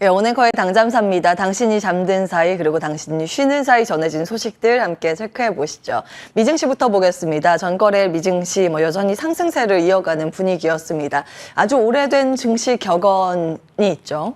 예, 오늘커의 당잠사입니다. 당신이 잠든 사이 그리고 당신이 쉬는 사이 전해진 소식들 함께 체크해 보시죠. 미증시부터 보겠습니다. 전거래 미증시 뭐 여전히 상승세를 이어가는 분위기였습니다. 아주 오래된 증시 격언이 있죠.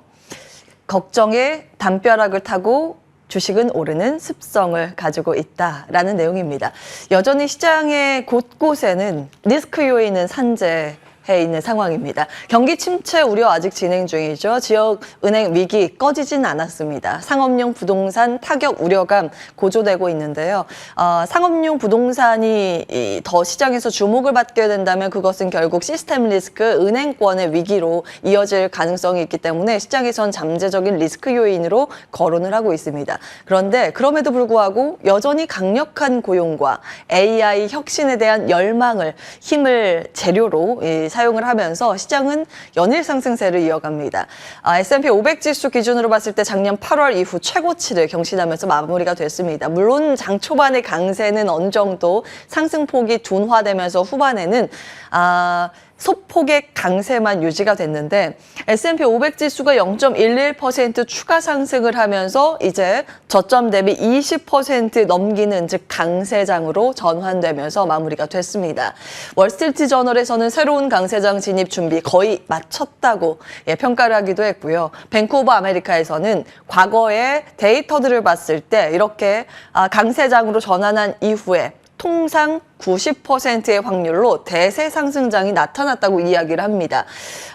걱정의 담벼락을 타고 주식은 오르는 습성을 가지고 있다라는 내용입니다. 여전히 시장의 곳곳에는 리스크 요인은 산재 해 있는 상황입니다. 경기 침체 우려 아직 진행 중이죠. 지역 은행 위기 꺼지진 않았습니다. 상업용 부동산 타격 우려감 고조되고 있는데요. 어, 상업용 부동산이 이더 시장에서 주목을 받게 된다면 그것은 결국 시스템 리스크, 은행권의 위기로 이어질 가능성이 있기 때문에 시장에선 잠재적인 리스크 요인으로 거론을 하고 있습니다. 그런데 그럼에도 불구하고 여전히 강력한 고용과 AI 혁신에 대한 열망을 힘을 재료로 이, 사용을 하면서 시장은 연일 상승세를 이어갑니다. 아, S&P 500 지수 기준으로 봤을 때 작년 8월 이후 최고치를 경신하면서 마무리가 됐습니다. 물론 장 초반의 강세는 어느 정도 상승폭이 둔화되면서 후반에는 아, 소폭의 강세만 유지가 됐는데 S&P 500 지수가 0.11% 추가 상승을 하면서 이제 저점 대비 20% 넘기는 즉 강세장으로 전환되면서 마무리가 됐습니다. 월스트리트 저널에서는 새로운 강세장 진입 준비 거의 마쳤다고 예, 평가를 하기도 했고요. 밴쿠버 아메리카에서는 과거의 데이터들을 봤을 때 이렇게 아, 강세장으로 전환한 이후에 통상 90%의 확률로 대세 상승장이 나타났다고 이야기를 합니다.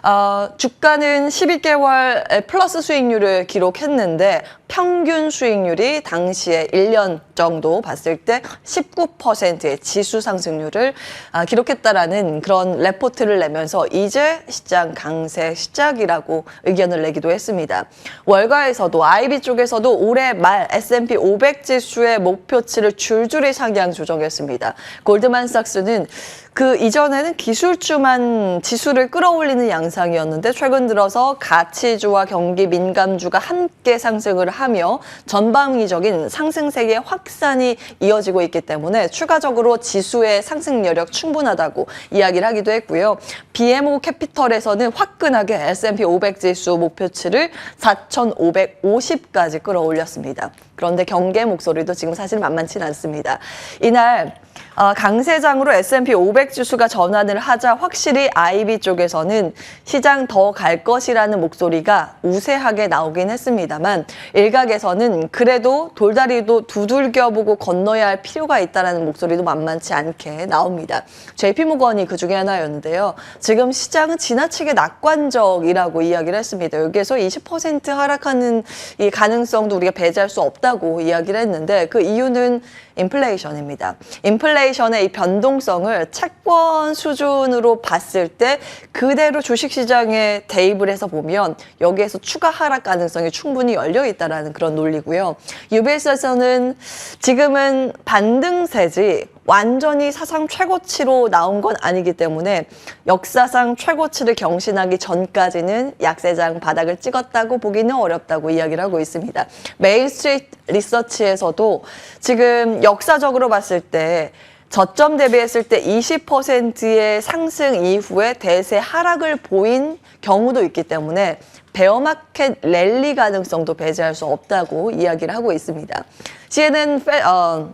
어, 주가는 12개월 플러스 수익률을 기록했는데 평균 수익률이 당시에 1년 정도 봤을 때 19%의 지수 상승률을 아, 기록했다라는 그런 레포트를 내면서 이제 시장 강세 시작이라고 의견을 내기도 했습니다. 월가에서도 IB 쪽에서도 올해 말 S&P 500 지수의 목표치를 줄줄이 상향 조정했습니다. 골드만삭스는 그 이전에는 기술주만 지수를 끌어올리는 양상이었는데 최근 들어서 가치주와 경기 민감주가 함께 상승을 하며 전방위적인 상승세의 확산이 이어지고 있기 때문에 추가적으로 지수의 상승 여력 충분하다고 이야기를 하기도 했고요. BMO 캐피털에서는 화끈하게 S&P 500 지수 목표치를 4,550까지 끌어올렸습니다. 그런데 경계 목소리도 지금 사실 만만치 않습니다. 이날 어, 강세장으로 S&P 500 지수가 전환을 하자 확실히 IB 쪽에서는 시장 더 갈 것이라는 목소리가 우세하게 나오긴 했습니다만 일각에서는 그래도 돌다리도 두들겨보고 건너야 할 필요가 있다는 목소리도 만만치 않게 나옵니다. JP모건이 그 중에 하나였는데요. 지금 시장은 지나치게 낙관적이라고 이야기를 했습니다. 여기에서 20% 하락하는 이 가능성도 우리가 배제할 수 없다고 이야기를 했는데 그 이유는 인플레이션입니다. 인플레이션의 이 변동성을 채권 수준으로 봤을 때 그대로 주식시장에 대입을 해서 보면 여기에서 추가 하락 가능성이 충분히 열려 있다라는 그런 논리고요. UBS에서는 지금은 반등세지 완전히 사상 최고치로 나온 건 아니기 때문에 역사상 최고치를 경신하기 전까지는 약세장 바닥을 찍었다고 보기는 어렵다고 이야기를 하고 있습니다. 메인스트리트 리서치에서도 지금 역사적으로 봤을 때 저점 대비했을 때 20%의 상승 이후에 대세 하락을 보인 경우도 있기 때문에 베어마켓 랠리 가능성도 배제할 수 없다고 이야기를 하고 있습니다. CNN 페, 어,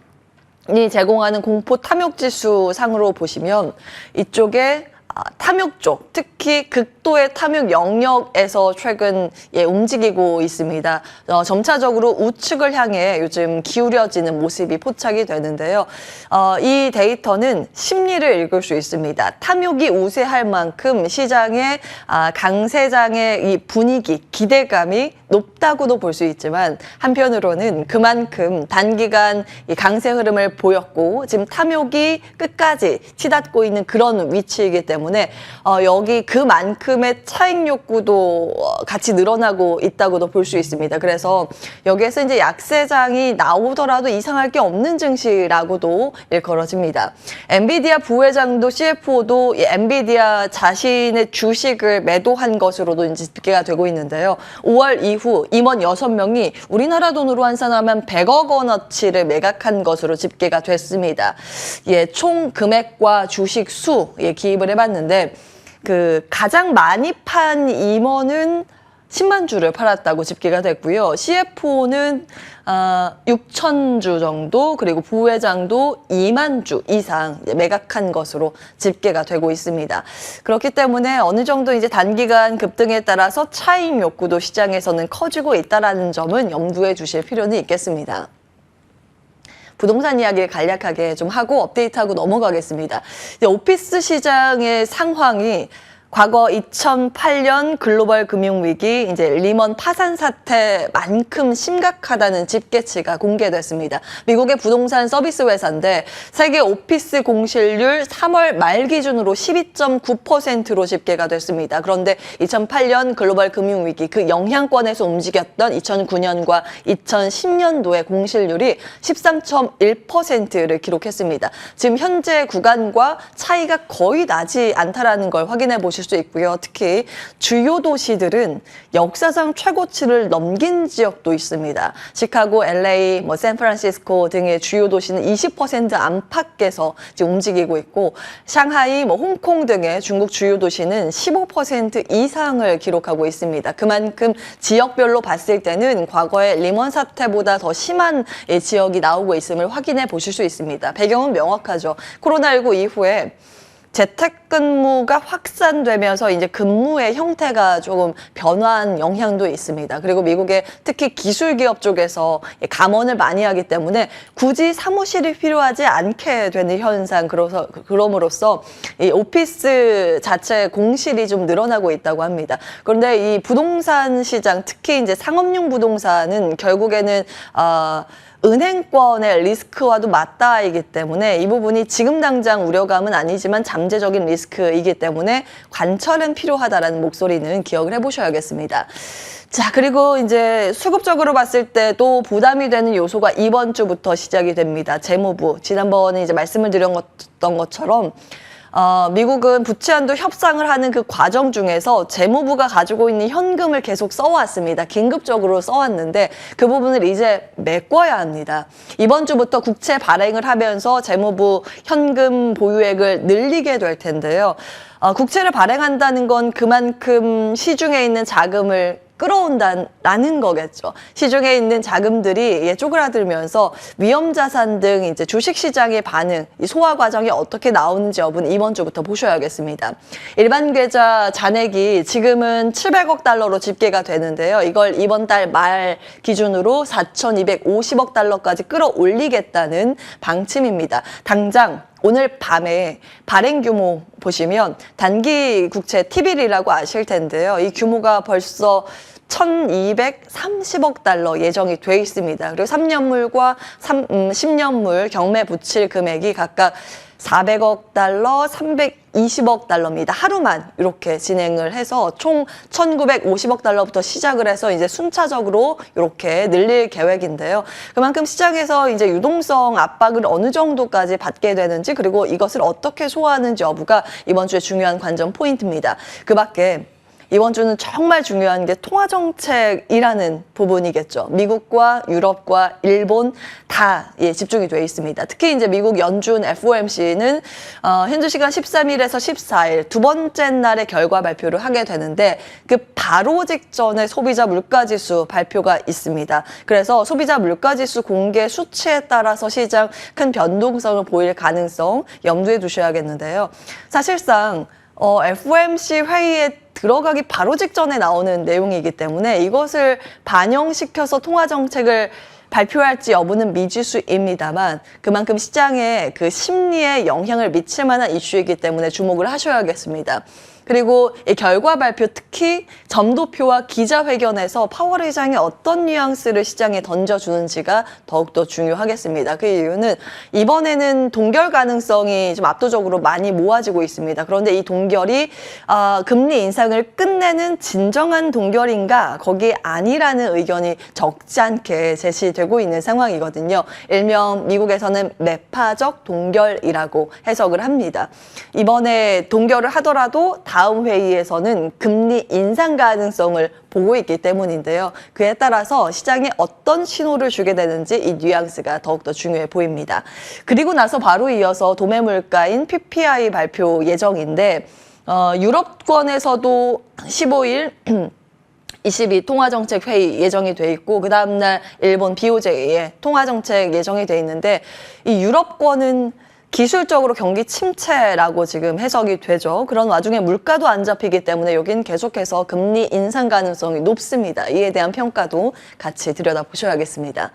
이 제공하는 공포 탐욕 지수 상으로 보시면 이쪽에 아, 탐욕 쪽, 특히 극도의 탐욕 영역에서 최근 예, 움직이고 있습니다. 어, 점차적으로 우측을 향해 요즘 기울여지는 모습이 포착이 되는데요. 어, 이 데이터는 심리를 읽을 수 있습니다. 탐욕이 우세할 만큼 시장의 아, 강세장의 이 분위기, 기대감이 높다고도 볼 수 있지만 한편으로는 그만큼 단기간 이 강세 흐름을 보였고 지금 탐욕이 끝까지 치닫고 있는 그런 위치이기 때문에 어, 여기 그만큼의 차익 욕구도 어, 같이 늘어나고 있다고도 볼 수 있습니다. 그래서 여기에서 이제 약세장이 나오더라도 이상할 게 없는 증시라고도 일컬어집니다. 엔비디아 부회장도 CFO도 이 엔비디아 자신의 주식을 매도한 것으로도 이제 집계가 되고 있는데요. 5월 이후 임원 6명이 우리나라 돈으로 환산하면 100억 원어치를 매각한 것으로 집계가 됐습니다. 예, 총 금액과 주식 수 예, 기입을 해봤는데 그 가장 많이 판 임원은 10만 주를 팔았다고 집계가 됐고요. CFO는 아, 6천 주 정도 그리고 부회장도 2만 주 이상 매각한 것으로 집계가 되고 있습니다. 그렇기 때문에 어느 정도 이제 단기간 급등에 따라서 차익 욕구도 시장에서는 커지고 있다라는 점은 염두에 두실 필요는 있겠습니다. 부동산 이야기를 간략하게 좀 하고 업데이트하고 넘어가겠습니다. 오피스 시장의 상황이 과거 2008년 글로벌 금융위기 이제 리먼 파산 사태만큼 심각하다는 집계치가 공개됐습니다. 미국의 부동산 서비스 회사인데 세계 오피스 공실률 3월 말 기준으로 12.9%로 집계가 됐습니다. 그런데 2008년 글로벌 금융위기 그 영향권에서 움직였던 2009년과 2010년도의 공실률이 13.1%를 기록했습니다. 지금 현재 구간과 차이가 거의 나지 않다라는 걸 확인해 보실 수 있고요. 특히 주요 도시들은 역사상 최고치를 넘긴 지역도 있습니다. 시카고, LA, 뭐 샌프란시스코 등의 주요 도시는 20% 안팎에서 지금 움직이고 있고 샹하이, 뭐 홍콩 등의 중국 주요 도시는 15% 이상을 기록하고 있습니다. 그만큼 지역별로 봤을 때는 과거의 리먼 사태보다 더 심한 예, 지역이 나오고 있음을 확인해 보실 수 있습니다. 배경은 명확하죠. 코로나19 이후에 재택근무가 확산되면서 이제 근무의 형태가 조금 변화한 영향도 있습니다. 그리고 미국의 특히 기술 기업 쪽에서 감원을 많이 하기 때문에 굳이 사무실이 필요하지 않게 되는 현상, 그래서 그럼으로써 이 오피스 자체 공실이 좀 늘어나고 있다고 합니다. 그런데 이 부동산 시장, 특히 이제 상업용 부동산은 결국에는 아 은행권의 리스크와도 맞닿아이기 때문에 이 부분이 지금 당장 우려감은 아니지만 잠재적인 리스크이기 때문에 관철은 필요하다라는 목소리는 기억을 해보셔야겠습니다. 자, 그리고 이제 수급적으로 봤을 때도 부담이 되는 요소가 이번 주부터 시작이 됩니다. 재무부. 지난번에 이제 말씀을 드렸던 것처럼 어, 미국은 부채한도 협상을 하는 그 과정 중에서 재무부가 가지고 있는 현금을 계속 써왔습니다. 긴급적으로 써왔는데 그 부분을 이제 메꿔야 합니다. 이번 주부터 국채 발행을 하면서 재무부 현금 보유액을 늘리게 될 텐데요. 어, 국채를 발행한다는 건 그만큼 시중에 있는 자금을 끌어온다라는 거겠죠. 시중에 있는 자금들이 예, 쪼그라들면서 위험 자산 등 이제 주식 시장의 반응, 이 소화 과정이 어떻게 나오는지 여부는 이번 주부터 보셔야겠습니다. 일반 계좌 잔액이 지금은 700억 달러로 집계가 되는데요. 이걸 이번 달 말 기준으로 4,250억 달러까지 끌어올리겠다는 방침입니다. 당장 오늘 밤에 발행 규모 보시면 단기 국채 T-빌이라고 아실 텐데요. 이 규모가 벌써 1230억 달러 예정이 돼 있습니다. 그리고 3년물과 3, 음, 10년물 경매 붙일 금액이 각각 400억 달러, 320억 달러입니다. 하루만 이렇게 진행을 해서 총 1950억 달러부터 시작을 해서 이제 순차적으로 이렇게 늘릴 계획인데요. 그만큼 시장에서 이제 유동성 압박을 어느 정도까지 받게 되는지 그리고 이것을 어떻게 소화하는지 여부가 이번 주에 중요한 관전 포인트입니다. 그 밖에 이번 주는 정말 중요한 게 통화 정책이라는 부분이겠죠. 미국과 유럽과 일본 다 예, 집중이 돼 있습니다. 특히 이제 미국 연준 FOMC는 어, 현재 시간 13일에서 14일 두 번째 날에 결과 발표를 하게 되는데 그 바로 직전에 소비자 물가 지수 발표가 있습니다. 그래서 소비자 물가 지수 공개 수치에 따라서 시장 큰 변동성을 보일 가능성 염두에 두셔야겠는데요. 사실상 어, FOMC 회의에 들어가기 바로 직전에 나오는 내용이기 때문에 이것을 반영시켜서 통화 정책을 발표할지 여부는 미지수입니다만 그만큼 시장에 그 심리에 영향을 미칠 만한 이슈이기 때문에 주목을 하셔야겠습니다. 그리고 이 결과 발표 특히 점도표와 기자회견에서 파월 의장이 어떤 뉘앙스를 시장에 던져주는지가 더욱더 중요하겠습니다. 그 이유는 이번에는 동결 가능성이 좀 압도적으로 많이 모아지고 있습니다. 그런데 이 동결이 어, 금리 인상을 끝내는 진정한 동결인가 거기 아니라는 의견이 적지 않게 제시되고 있는 상황이거든요. 일명 미국에서는 매파적 동결이라고 해석을 합니다. 이번에 동결을 하더라도 다음 회의에서는 금리 인상 가능성을 보고 있기 때문인데요. 그에 따라서 시장에 어떤 신호를 주게 되는지 이 뉘앙스가 더욱더 중요해 보입니다. 그리고 나서 바로 이어서 도매 물가인 PPI 발표 예정인데 어, 유럽권에서도 15일 22 통화정책 회의 예정이 돼 있고 그 다음날 일본 BOJ의 통화정책 예정이 돼 있는데 이 유럽권은 기술적으로 경기 침체라고 지금 해석이 되죠. 그런 와중에 물가도 안 잡히기 때문에 여긴 계속해서 금리 인상 가능성이 높습니다. 이에 대한 평가도 같이 들여다보셔야겠습니다.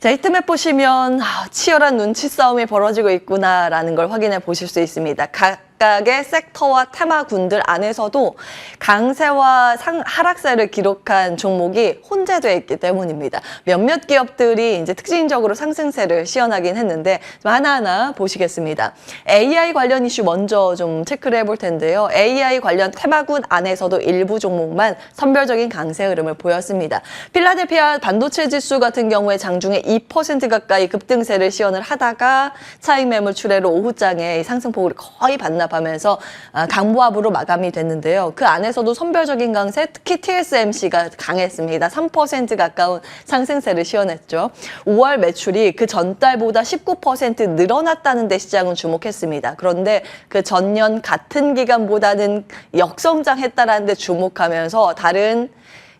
자, 히트맵 보시면 아, 치열한 눈치 싸움이 벌어지고 있구나라는 걸 확인해 보실 수 있습니다. 각 각의 섹터와 테마군들 안에서도 강세와 상, 하락세를 기록한 종목이 혼재되어 있기 때문입니다. 몇몇 기업들이 이제 특징적으로 상승세를 시연하긴 했는데 좀 하나하나 보시겠습니다. AI 관련 이슈 먼저 좀 체크를 해볼 텐데요. AI 관련 테마군 안에서도 일부 종목만 선별적인 강세 흐름을 보였습니다. 필라델피아 반도체 지수 같은 경우에 장중에 2% 가까이 급등세를 시연을 하다가 차익 매물 출회로 오후장에 상승폭을 거의 반납 하면서 아, 강보합으로 마감이 됐는데요. 그 안에서도 선별적인 강세, 특히 TSMC가 강했습니다. 3% 가까운 상승세를 시연했죠. 5월 매출이 그 전달보다 19% 늘어났다는 데 시장은 주목했습니다. 그런데 그 전년 같은 기간보다는 역성장했다라는 데 주목하면서 다른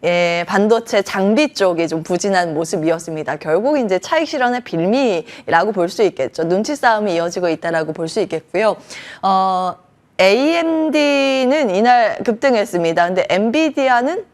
예, 반도체 장비 쪽이 좀 부진한 모습이었습니다. 결국 이제 차익 실현의 빌미라고 볼 수 있겠죠. 눈치 싸움이 이어지고 있다라고 볼 수 있겠고요. 어, AMD는 이날 급등했습니다. 근데 엔비디아는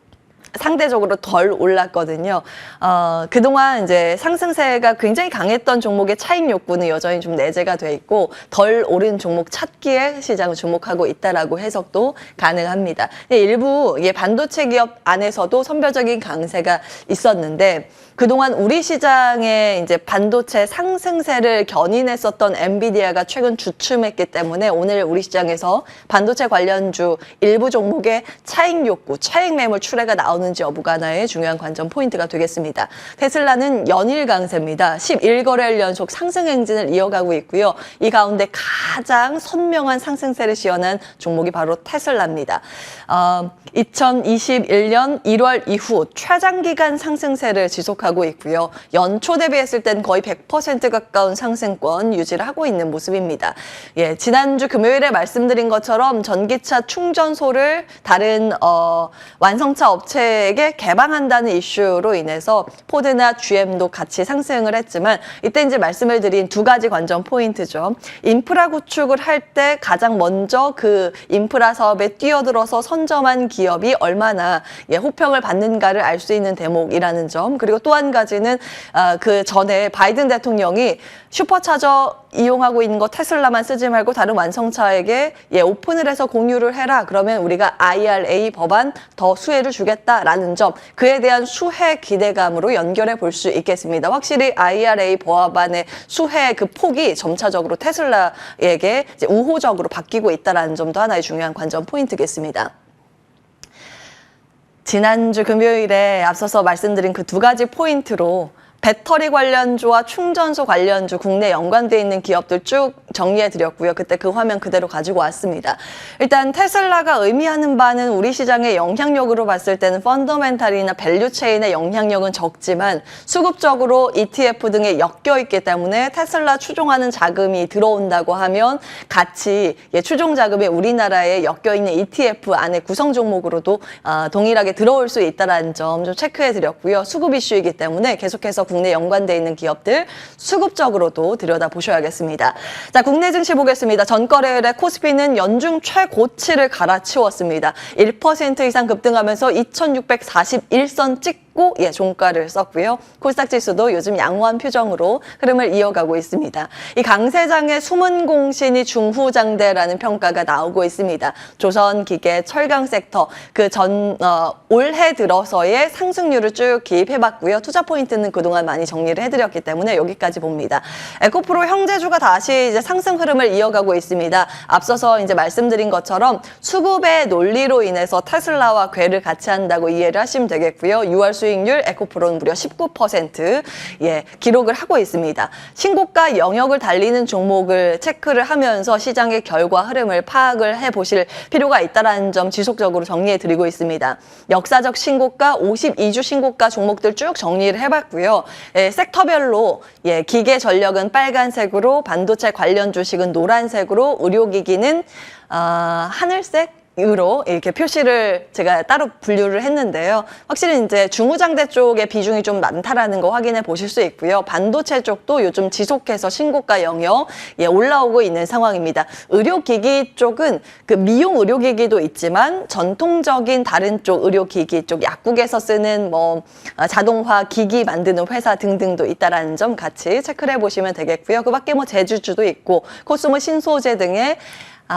상대적으로 덜 올랐거든요. 어, 그동안 이제 상승세가 굉장히 강했던 종목의 차익 욕구는 여전히 좀 내재가 돼 있고 덜 오른 종목 찾기에 시장을 주목하고 있다라고 해석도 가능합니다. 근데 일부 예, 반도체 기업 안에서도 선별적인 강세가 있었는데 그동안 우리 시장에 이제 반도체 상승세를 견인했었던 엔비디아가 최근 주춤했기 때문에 오늘 우리 시장에서 반도체 관련주 일부 종목의 차익 욕구, 차익 매물 출회가 나 오는지 여부가 하나의 중요한 관전 포인트가 되겠습니다. 테슬라는 연일 강세입니다. 11거래일 연속 상승 행진을 이어가고 있고요. 이 가운데 가장 선명한 상승세를 시연한 종목이 바로 테슬라입니다. 어, 2021년 1월 이후 최장기간 상승세를 지속하고 있고요. 연초 대비했을 땐 거의 100% 가까운 상승권 유지를 하고 있는 모습입니다. 예, 지난주 금요일에 말씀드린 것처럼 전기차 충전소를 다른 어, 완성차 업체 에게 개방한다는 이슈로 인해서 포드나 GM도 같이 상승을 했지만 이때 이제 말씀을 드린 두 가지 관전 포인트죠. 인프라 구축을 할 때 가장 먼저 그 인프라 사업에 뛰어들어서 선점한 기업이 얼마나 예, 호평을 받는가를 알 수 있는 대목이라는 점 그리고 또 한 가지는 아, 그 전에 바이든 대통령이 슈퍼차저 이용하고 있는 거 테슬라만 쓰지 말고 다른 완성차에게 예, 오픈을 해서 공유를 해라. 그러면 우리가 IRA 법안 더 수혜를 주겠다라는 점 그에 대한 수혜 기대감으로 연결해 볼 수 있겠습니다. 확실히 IRA 법안의 수혜 그 폭이 점차적으로 테슬라에게 우호적으로 바뀌고 있다라는 점도 하나의 중요한 관전 포인트겠습니다. 지난주 금요일에 앞서서 말씀드린 그 두 가지 포인트로 배터리 관련주와 충전소 관련주 국내 연관돼 있는 기업들 쭉 정리해 드렸고요. 그때 그 화면 그대로 가지고 왔습니다. 일단 테슬라가 의미하는 바는 우리 시장의 영향력으로 봤을 때는 펀더멘탈이나 밸류 체인의 영향력은 적지만 수급적으로 ETF 등에 엮여 있기 때문에 테슬라 추종하는 자금이 들어온다고 하면 같이 예, 추종 자금이 우리나라에 엮여 있는 ETF 안에 구성 종목으로도 아, 동일하게 들어올 수 있다는 점 좀 체크해 드렸고요. 수급 이슈이기 때문에 계속해서 국내 연관돼 있는 기업들 수급적으로도 들여다 보셔야겠습니다. 자, 국내 증시 보겠습니다. 전거래일에 코스피는 연중 최고치를 갈아치웠습니다. 1% 이상 급등하면서 2,641선 찍고 예, 종가를 썼고요. 코스닥 지수도 요즘 양호한 표정으로 흐름을 이어가고 있습니다. 이 강세장의 숨은 공신이 중후장대라는 평가가 나오고 있습니다. 조선, 기계, 철강 섹터 그전 어, 올해 들어서의 상승률을 쭉 기입해봤고요. 투자 포인트는 그동안 많이 정리를 해드렸기 때문에 여기까지 봅니다. 에코프로 형제주가 다시 이제 상승 흐름을 이어가고 있습니다. 앞서서 이제 말씀드린 것처럼 수급의 논리로 인해서 테슬라와 괴를 같이 한다고 이해를 하시면 되겠고요. 6월 수익률 에코프로는 무려 19% 예, 기록을 하고 있습니다. 신고가 영역을 달리는 종목을 체크를 하면서 시장의 결과 흐름을 파악을 해 보실 필요가 있다는 점 지속적으로 정리해 드리고 있습니다. 역사적 신고가, 52주 신고가 종목들 쭉 정리를 해 봤고요. 예, 섹터별로 예, 기계 전력은 빨간색으로 반도체 관련 주식은 노란색으로 의료기기는 어, 하늘색 으로 이렇게 표시를 제가 따로 분류를 했는데요. 확실히 이제 중후장대 쪽의 비중이 좀 많다라는 거 확인해 보실 수 있고요. 반도체 쪽도 요즘 지속해서 신고가 영역 예, 올라오고 있는 상황입니다. 의료기기 쪽은 그 미용 의료기기도 있지만 전통적인 다른 쪽 의료기기 쪽 약국에서 쓰는 뭐 아, 자동화 기기 만드는 회사 등등도 있다라는 점 같이 체크를 해 보시면 되겠고요. 그밖에 뭐 제주주도 있고 코스모 신소재 등의 아,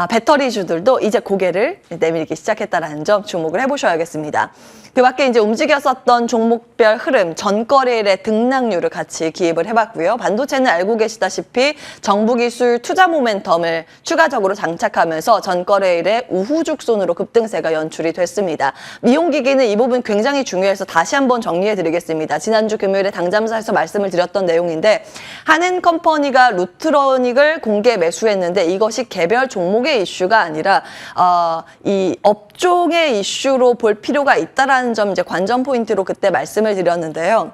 배터리주들도 이제 고개를 내밀기 시작했다라는 점 주목을 해보셔야겠습니다. 그 밖에 이제 움직였었던 종목별 흐름, 전거래일의 등락률을 같이 기입을 해봤고요. 반도체는 알고 계시다시피 정부 기술 투자 모멘텀을 추가적으로 장착하면서 전거래일의 우후죽순으로 급등세가 연출이 됐습니다. 미용기기는 이 부분 굉장히 중요해서 다시 한번 정리해 드리겠습니다. 지난주 금요일에 당잠사에서 말씀을 드렸던 내용인데 한엔 컴퍼니가 루트로닉을 공개 매수했는데 이것이 개별 종목의 이슈가 아니라 어, 이 업종의 이슈로 볼 필요가 있다라는 점 이제 관전 포인트로 그때 말씀을 드렸는데요.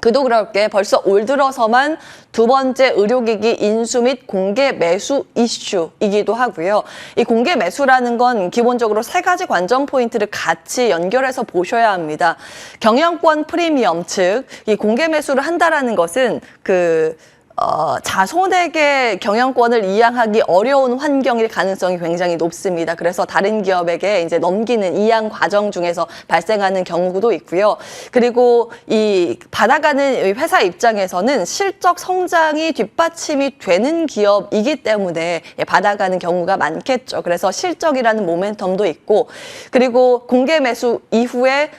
그도 그럴 게 벌써 올 들어서만 두 번째 의료기기 인수 및 공개 매수 이슈이기도 하고요. 이 공개 매수라는 건 기본적으로 세 가지 관전 포인트를 같이 연결해서 보셔야 합니다. 경영권 프리미엄 즉 이 공개 매수를 한다라는 것은 그 어, 자손에게 경영권을 이양하기 어려운 환경일 가능성이 굉장히 높습니다. 그래서 다른 기업에게 이제 넘기는 이양 과정 중에서 발생하는 경우도 있고요. 그리고 이 받아가는 이 회사 입장에서는 실적 성장이 뒷받침이 되는 기업이기 때문에 예, 받아가는 경우가 많겠죠. 그래서 실적이라는 모멘텀도 있고 그리고 공개 매수 이후에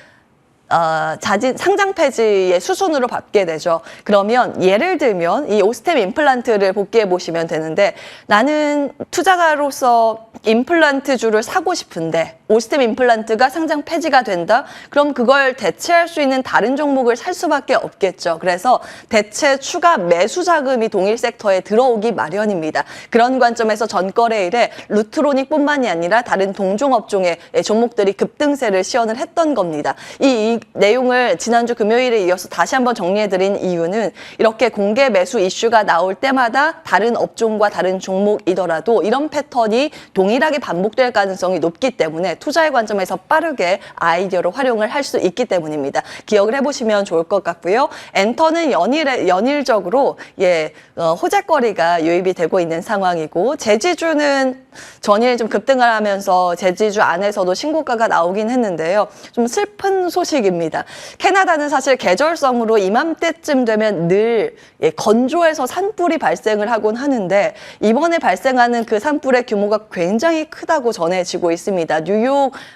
어, 자진 상장 폐지의 수순으로 받게 되죠. 그러면 예를 들면 이 오스템 임플란트를 복귀해 보시면 되는데 나는 투자가로서 임플란트주를 사고 싶은데 오스템 임플란트가 상장 폐지가 된다? 그럼 그걸 대체할 수 있는 다른 종목을 살 수밖에 없겠죠. 그래서 대체 추가 매수 자금이 동일 섹터에 들어오기 마련입니다. 그런 관점에서 전거래일에 루트로닉뿐만이 아니라 다른 동종업종의 종목들이 급등세를 시연을 했던 겁니다. 이, 이 내용을 지난주 금요일에 이어서 다시 한번 정리해드린 이유는 이렇게 공개 매수 이슈가 나올 때마다 다른 업종과 다른 종목이더라도 이런 패턴이 동일하게 반복될 가능성이 높기 때문에 투자의 관점에서 빠르게 아이디어로 활용을 할 수 있기 때문입니다. 기억을 해보시면 좋을 것 같고요. 엔터는 연일 연일적으로 예 어, 호재거리가 유입이 되고 있는 상황이고 제지주는 전일 좀 급등을 하면서 제지주 안에서도 신고가가 나오긴 했는데요. 좀 슬픈 소식입니다. 캐나다는 사실 계절성으로 이맘때쯤 되면 늘 예, 건조해서 산불이 발생을 하곤 하는데 이번에 발생하는 그 산불의 규모가 굉장히 크다고 전해지고 있습니다. 뉴욕,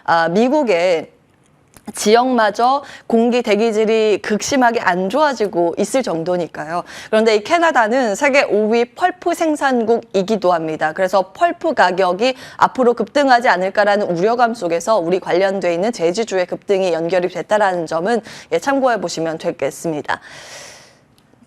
아, 미국의 지역마저 공기 대기질이 극심하게 안 좋아지고 있을 정도니까요. 그런데 이 캐나다는 세계 5위 펄프 생산국이기도 합니다. 그래서 펄프 가격이 앞으로 급등하지 않을까라는 우려감 속에서 우리 관련돼 있는 제지주의 급등이 연결이 됐다라는 점은 예, 참고해 보시면 되겠습니다.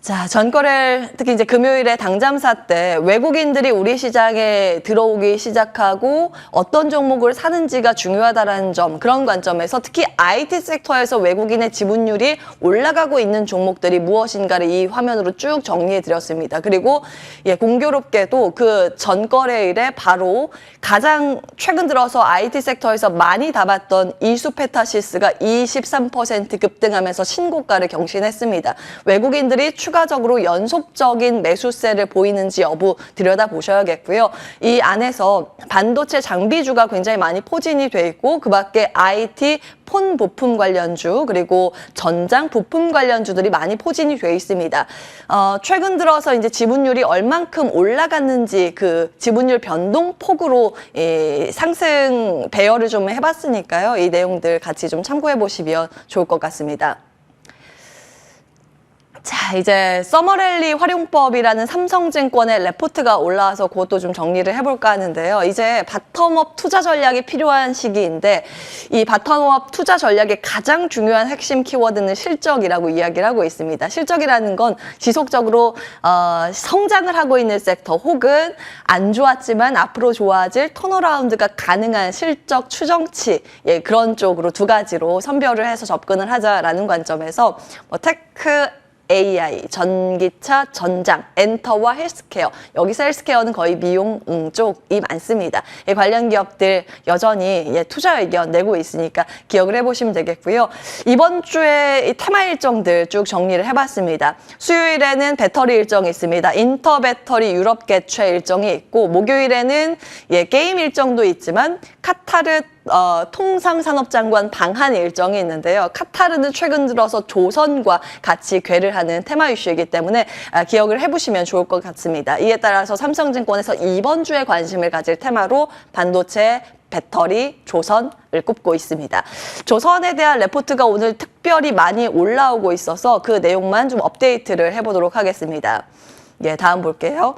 자, 전거래 특히 이제 금요일에 당잠사 때 외국인들이 우리 시장에 들어오기 시작하고 어떤 종목을 사는지가 중요하다라는 점 그런 관점에서 특히 IT 섹터에서 외국인의 지분율이 올라가고 있는 종목들이 무엇인가를 이 화면으로 쭉 정리해 드렸습니다. 그리고 예, 공교롭게도 그 전거래일에 바로 가장 최근 들어서 IT 섹터에서 많이 담았던 이수페타시스가 23% 급등하면서 신고가를 경신했습니다. 외국인들이 추 가적으로 연속적인 매수세를 보이는지 여부 들여다보셔야겠고요. 이 안에서 반도체 장비주가 굉장히 많이 포진이 돼 있고 그 밖에 IT 폰 부품 관련주 그리고 전장 부품 관련주들이 많이 포진이 돼 있습니다. 어, 최근 들어서 이제 지분율이 얼만큼 올라갔는지 그 지분율 변동 폭으로 이 상승 배열을 좀 해봤으니까요. 이 내용들 같이 좀 참고해 보시면 좋을 것 같습니다. 자, 이제 서머랠리 활용법이라는 삼성증권의 레포트가 올라와서 그것도 좀 정리를 해볼까 하는데요. 이제 바텀업 투자 전략이 필요한 시기인데 이 바텀업 투자 전략의 가장 중요한 핵심 키워드는 실적이라고 이야기를 하고 있습니다. 실적이라는 건 지속적으로 어, 성장을 하고 있는 섹터 혹은 안 좋았지만 앞으로 좋아질 턴어라운드가 가능한 실적 추정치 예, 그런 쪽으로 두 가지로 선별을 해서 접근을 하자라는 관점에서 뭐 테크 AI, 전기차, 전장, 엔터와 헬스케어. 여기서 헬스케어는 거의 미용 음, 쪽이 많습니다. 이 관련 기업들 여전히 예, 투자 의견 내고 있으니까 기억을 해보시면 되겠고요. 이번 주에 이 테마 일정들 쭉 정리를 해봤습니다. 수요일에는 배터리 일정이 있습니다. 인터 배터리 유럽 개최 일정이 있고 목요일에는 예, 게임 일정도 있지만 카타르 어, 통상산업장관 방한 일정이 있는데요. 카타르는 최근 들어서 조선과 같이 괴를 하는 테마 이슈이기 때문에 아, 기억을 해보시면 좋을 것 같습니다. 이에 따라서 삼성증권에서 이번 주에 관심을 가질 테마로 반도체, 배터리, 조선을 꼽고 있습니다. 조선에 대한 레포트가 오늘 특별히 많이 올라오고 있어서 그 내용만 좀 업데이트를 해보도록 하겠습니다. 예, 다음 볼게요.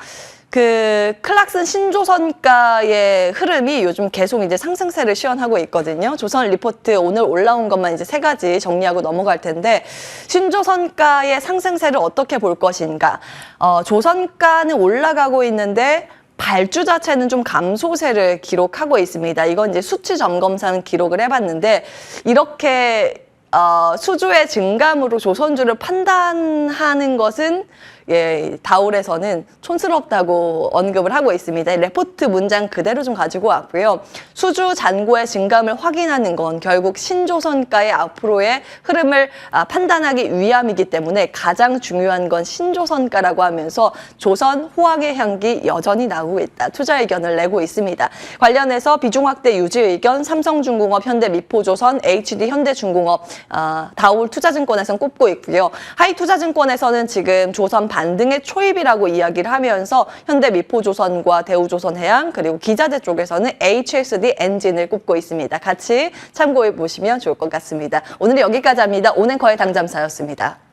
그 클락슨 신조선가의 흐름이 요즘 계속 이제 상승세를 시현하고 있거든요. 조선 리포트 오늘 올라온 것만 이제 세 가지 정리하고 넘어갈 텐데 신조선가의 상승세를 어떻게 볼 것인가? 어, 조선가는 올라가고 있는데 발주 자체는 좀 감소세를 기록하고 있습니다. 이건 이제 수치 점검상 기록을 해봤는데 이렇게 어, 수주의 증감으로 조선주를 판단하는 것은 예, 다울에서는 촌스럽다고 언급을 하고 있습니다. 이 레포트 문장 그대로 좀 가지고 왔고요. 수주 잔고의 증감을 확인하는 건 결국 신조선가의 앞으로의 흐름을 아, 판단하기 위함이기 때문에 가장 중요한 건 신조선가라고 하면서 조선 호황의 향기 여전히 나오고 있다. 투자 의견을 내고 있습니다. 관련해서 비중 확대 유지 의견 삼성중공업, 현대미포조선, HD 현대중공업, 아, 다울 투자증권에서는 꼽고 있고요. 하이투자증권에서는 지금 조선 반등의 초입이라고 이야기를 하면서 현대 미포조선과 대우조선해양 그리고 기자재 쪽에서는 HSD 엔진을 꼽고 있습니다. 같이 참고해 보시면 좋을 것 같습니다. 오늘 여기까지 합니다. 오늘 거의 당잠사였습니다.